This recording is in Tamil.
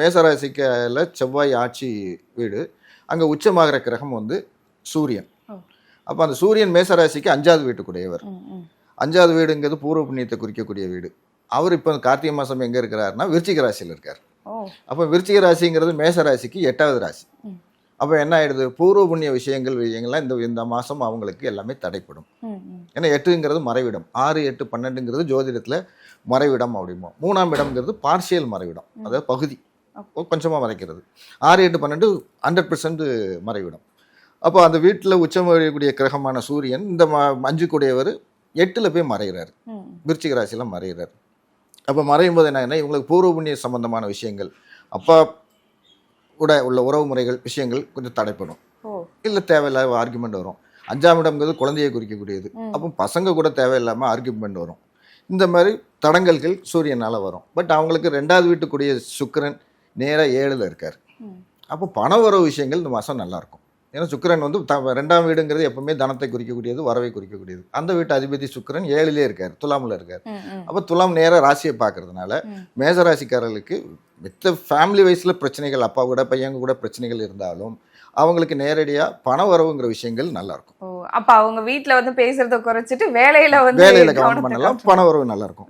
மேசராசிக்கில் செவ்வாய் ஆட்சி வீடு. அங்கே உச்சமாகிற கிரகம் வந்து சூரியன். அப்போ அந்த சூரியன் மேசராசிக்கு அஞ்சாவது வீட்டுக்குடையவர். அஞ்சாவது வீடுங்கிறது பூர்வ புண்ணியத்தை குறிக்கக்கூடிய வீடு. அவர் இப்போ கார்த்திகை மாதம் எங்கே இருக்கிறாருன்னா விருச்சிக ராசியில் இருக்கார். அப்போ விருச்சிக ராசிங்கிறது மேச ராசிக்கு எட்டாவது ராசி. அப்போ என்ன ஆயிடுது? பூர்வ புண்ணிய விஷயங்கள் விஷயங்கள்லாம் இந்த இந்த மாதம் அவங்களுக்கு எல்லாமே தடைப்படும். ஏன்னா எட்டுங்கிறது மறைவிடம். ஆறு எட்டு பன்னெண்டுங்கிறது ஜோதிடத்தில் மறைவிடம் அப்படிமோ மூணாம் இடம்ங்கிறது பார்ஷியல் மறைவிடம். அதாவது பகுதி. கொஞ்சமாக மறைக்கிறது. ஆறு எட்டு பன்னெண்டு ஹண்ட்ரட் பர்சன்ட் மறைவிடம். அப்போ அந்த வீட்டில் உச்சம் வரக்கூடிய கிரகமான சூரியன் இந்த ம- அஞ்சு கூடியவர் எட்டில் போய் மறைகிறார். விருச்சிக ராசியில் மறைகிறார் அப்போ மறையும் போது என்ன இவங்களுக்கு பூர்வ புண்ணிய சம்பந்தமான விஷயங்கள் அப்பா கூட உள்ள உறவு முறைகள் விஷயங்கள் கொஞ்சம் தடைப்படும். இல்லை தேவையில்லாத ஆர்குமெண்ட் வரும். அஞ்சாம் இடம்ங்கிறது குழந்தையை குறிக்கக்கூடியது. அப்போ பசங்க கூட தேவையில்லாமல் ஆர்குமெண்ட் வரும். இந்த மாதிரி தடங்கல்கள் சூரியனால் வரும். பட் அவங்களுக்கு ரெண்டாவது வீட்டுக்குரிய சுக்கிரன் நேராக ஏழில் இருக்கார். அப்போ பண வரவு விஷயங்கள் இந்த மாதம் நல்லாயிருக்கும். ஏன்னா சுக்கிரன் வந்து த ரெண்டாம் வீடுங்கிறது எப்பவுமே தனத்தை குறிக்கக்கூடியது வரவை குறிக்கக்கூடியது. அந்த வீட்டு அதிபதி சுக்கிரன் ஏழிலே இருக்கார் துலாமில் இருக்கார். அப்போ துலாம் நேராக ராசியை பார்க்கறதுனால. மேசராசிக்காரர்களுக்கு மித்த ஃபேமிலி வைஸில் பிரச்சனைகள் அப்பா கூட பையங்க கூட பிரச்சனைகள் இருந்தாலும் அவங்களுக்கு நேரடியாக பண வரவுங்கிற விஷயங்கள் நல்லா இருக்கும் ஓ அப்ப அவங்க வீட்ல வந்து பேசுறத குறைச்சிட்டு வேலையில வந்து வேலையில் கவனம் பண்ணலாம் பண வரவு நல்லா இருக்கும்